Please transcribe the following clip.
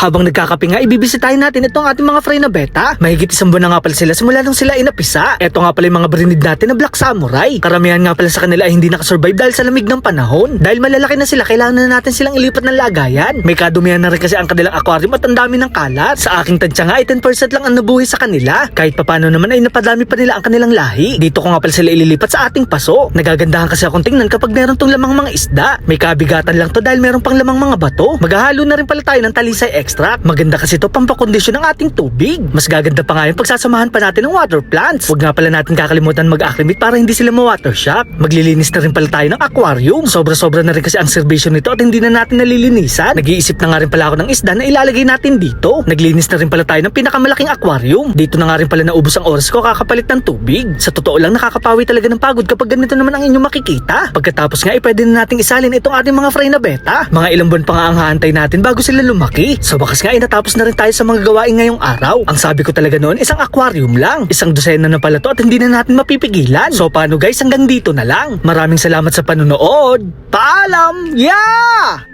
Habang nagkakape nga, ibibisitahin natin itong ating mga fry na beta. Mahigit isang buwan na nga pala sila simula nung sila inapisa. Ito nga pala yung mga brinid natin na Black Samurai. Karamihan nga pala sa kanila ay hindi nakasurvive dahil sa lamig ng panahon. Dahil malalaki na sila, kailangan na natin silang ilipat ng lagayan. May kadumihan na rin kasi ang kanilang aquarium at ang dami ng kalat. Sa aking tansya nga ay 10% lang ang nabuhay sa kanila. Kahit papano naman ay napadami pa nila ang kanilang lahi. Dito ko nga pala sila ililipat sa ating paso. Nagagandahan kasi akong tingnan kapag meron tong lamang mga isda. May kabigatan lang to dahil meron pang lamang mga bato. Maghahalo na rin pala tayo ng talisay extract. Maganda kasi to pampakondisyon ng ating tubig. Mas gaganda pa nga yung pagsasamahan pa natin ng water plants. Huwag nga pala natin kakalimutan mag-acclimate para hindi sila ma-water shock. Maglilinis na rin pala tayo ng aquarium. Sobra-sobra na rin kasi ang servisyo nito at hindi na natin nalilinisan. Nag-iisip na nga rin pala ako ng isda na ilalagay natin dito. Naglinis na rin pala tayo ng pinakamalaking aquarium. Dito na nga rin pala naubos ang oras ko kakapalit ng tubig. Sa totoo lang nakakapawi talaga ng pagod kapag ganito naman ang inyong makikita. Pagkatapos nga ay pwede na nating isalin itong ating mga fry na beta. Mga ilang buwan pa nga ang haantay natin bago sila lumaki. Sa wakas nga ay natapos na rin tayo sa mga gawain ngayong araw. Ang sabi ko talaga noon isang aquarium lang. Isang dosena na pala to at hindi na natin mapipigilan. So paano guys hanggang dito na lang. Maraming salamat sa panonood. Paalam! Yeah!